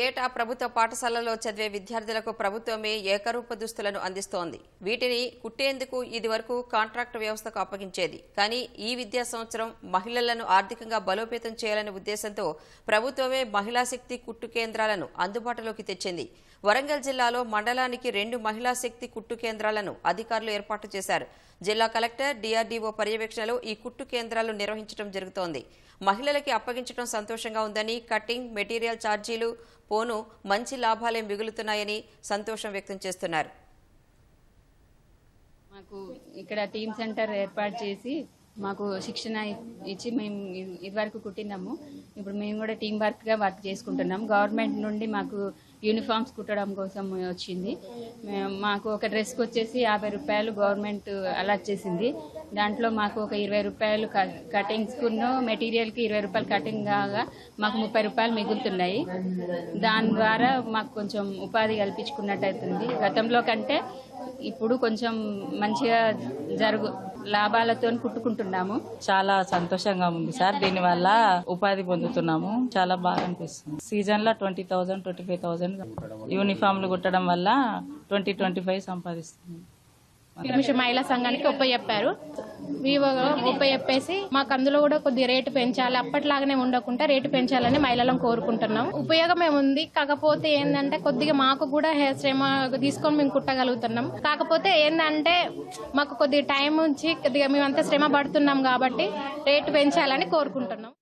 ఏటా ప్రభుత్వ పాఠశాలలో చదివే విద్యార్థులకు ప్రభుత్వమే ఏకరూప దుస్తులను అందిస్తోంది. వీటిని కుట్టేందుకు ఇదివరకు కాంట్రాక్ట్ వ్యవస్థకు అప్పగించేది. కానీ ఈ విద్యా సంవత్సరం మహిళలను ఆర్థికంగా బలోపేతం చేయాలనే ఉద్దేశంతో ప్రభుత్వమే మహిళా శక్తి కుట్టు కేంద్రాలను అందుబాటులోకి తెచ్చింది. వరంగల్ జిల్లాలో మండలానికి రెండు మహిళా శక్తి కుట్టు కేంద్రాలను అధికారులు ఏర్పాటు చేశారు. జిల్లా కలెక్టర్ డిఆర్డీఓ పర్యవేక్షణలో ఈ కుట్టు కేంద్రాలు నిర్వహించడం జరుగుతోంది. మహిళలకి అప్పగించడం సంతోషంగా ఉందని కటింగ్ మెటీరియల్ ఛార్జీలు పోను మంచి లాభాలే మిగులుతున్నాయని సంతోషం వ్యక్తం చేస్తున్నారు. మాకు ఇక్కడ టీమ్ సెంటర్ ఏర్పాటు చేసి మాకు శిక్షణ ఇచ్చి మేము ఇదివరకు కుట్టినాము ఇప్పుడు మేము కూడా టీం వర్క్గా వర్క్ చేసుకుంటున్నాం. గవర్నమెంట్ నుండి మాకు యూనిఫామ్స్ కుట్టడం కోసం వచ్చింది. మేము- మాకు ఒక డ్రెస్కి వచ్చేసి యాభై రూపాయలు గవర్నమెంట్ అలాట్ చేసింది. దాంట్లో మాకు ఒక ఇరవై రూపాయలు కటింగ్స్ కును మెటీరియల్కి ఇరవై రూపాయలు కటింగ్ కాగా మాకు ముప్పై రూపాయలు మిగులుతున్నాయి. దాని ద్వారా మాకు కొంచెం ఉపాధి కల్పించుకున్నట్టు అవుతుంది గతంలో కంటే ఇప్పుడు కొంచెం మంచిగా జరుగు లాభాలతో కుట్టుకుంటున్నాము చాలా సంతోషంగా ఉంది సార్. దీనివల్ల ఉపాధి పొందుతున్నాము. చాలా బాగా అనిపిస్తుంది. సీజన్లో twenty thousand twenty five thousand యూనిఫామ్లు కుట్టడం వల్ల ట్వంటీ ట్వంటీ ఫైవ్ సంపాదిస్తుంది నిమిషం మహిళా సంఘానికి ఒప్ప చెప్పారు వివో ఒప్ప చెప్పేసి మాకు అందులో కూడా కొద్ది రేటు పెంచాలి. అప్పట్లాగానే ఉండకుండా రేటు పెంచాలని మహిళలను కోరుకుంటున్నాం. ఉపయోగం ఏముంది? కాకపోతే ఏంటంటే కొద్దిగా మాకు కూడా హెయిర్ శ్రమ తీసుకొని మేము కుట్టగలుగుతున్నాం. కాకపోతే ఏంటంటే మాకు కొద్దిగా టైం ఉంచి కొద్దిగా మేమంతా శ్రమ పడుతున్నాం కాబట్టి రేటు పెంచాలని కోరుకుంటున్నాం.